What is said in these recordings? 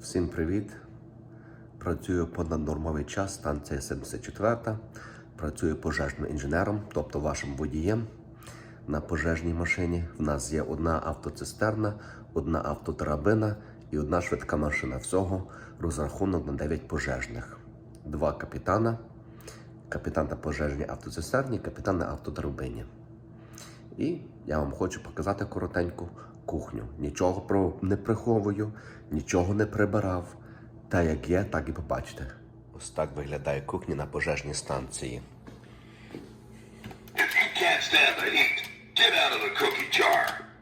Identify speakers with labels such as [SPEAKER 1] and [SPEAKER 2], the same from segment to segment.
[SPEAKER 1] Всім привіт! Працюю понаднормовий час, станція 74. Працюю пожежним інженером, тобто вашим водієм на пожежній машині. В нас є одна автоцистерна, одна автодрабина і одна швидка машина. Всього розрахунок на 9 пожежних. Два капітана, капітан на пожежній автоцистерні, капітан на автодрабині. І я вам хочу показати коротеньку кухню. Нічого про не приховую, нічого не прибирав. Та як є, так і побачите. Ось так виглядає кухня на пожежній станції.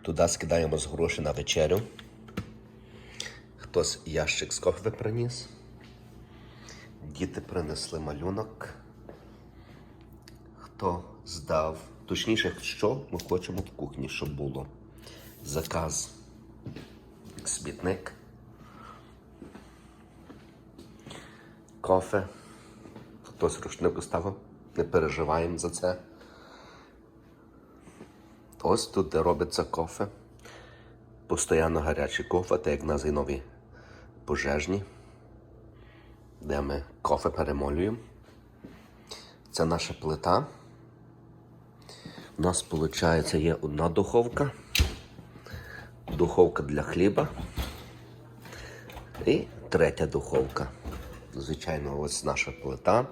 [SPEAKER 1] Туди скидаємо з гроші на вечерю. Хтось ящик з кофе приніс. Діти принесли малюнок. Хто здав? Точніше, що ми хочемо в кухні, щоб було. Заказ. Смітник. Кофе. Хтось рушник оставив. Не переживаємо за це. Ось тут, де робиться кофе. Постоянно гарячий кофе, так як в нас пожежні, де ми кофе перемолюємо. Це наша плита. У нас, виходить, є одна духовка, духовка для хліба і третя духовка. Звичайно, ось наша плита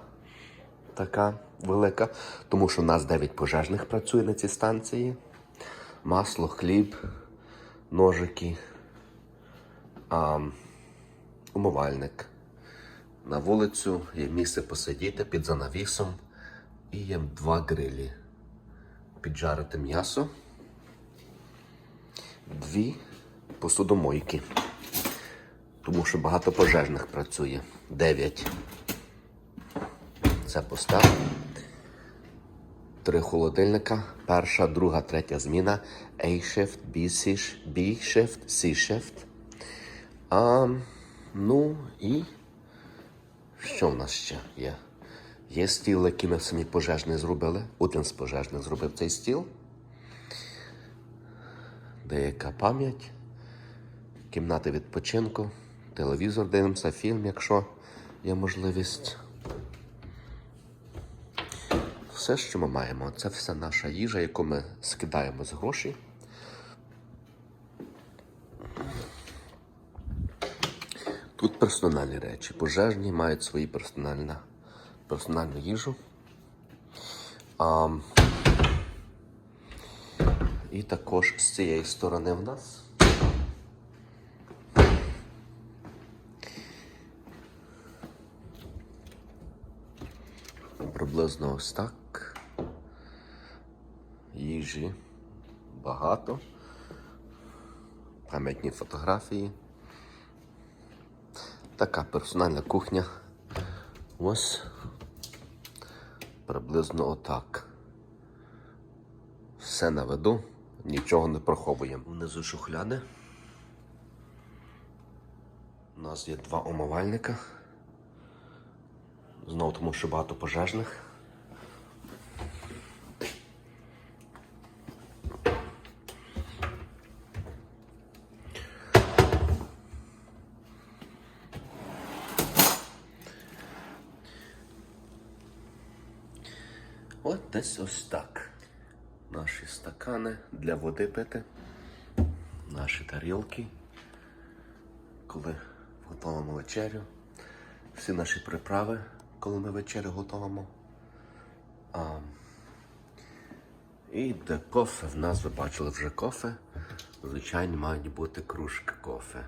[SPEAKER 1] така велика, тому що в нас 9 пожежних працює на цій станції. Масло, хліб, ножики, а, умивальник. На вулицю є місце посидіти під занавісом і є два грилі. Піджарити м'ясо, дві посудомойки. Тому що багато пожежних працює. Дев'ять. Це постав. Три холодильника. Перша, друга, третя зміна. A-shift, B-shift, C-shift. А, ну і що в нас ще є? Є стіл, який ми самі пожежні зробили. Один з пожежних зробив цей стіл. Деяка пам'ять. Кімната відпочинку. Телевізор дивимося, фільм, якщо є можливість. Все, що ми маємо, це все наша їжа, яку ми скидаємо з грошей. Тут персональні речі. Пожежні мають персональна, персональну їжу. А, і також з цієї сторони в нас. Приблизно ось так. Їжі багато. Пам'ятні фотографії. Така персональна кухня. Ось приблизно отак. Все на виду, нічого не приховуємо. Внизу шухляди. У нас є два умивальника. Знову тому, що багато пожежних. От десь ось так. Наші стакани для води пити, наші тарілки, коли готуємо вечерю, всі наші приправи, коли ми вечерю готуємо. А, і де кофе, в нас ви бачили вже кофе. Звичайно, мають бути кружки кофе.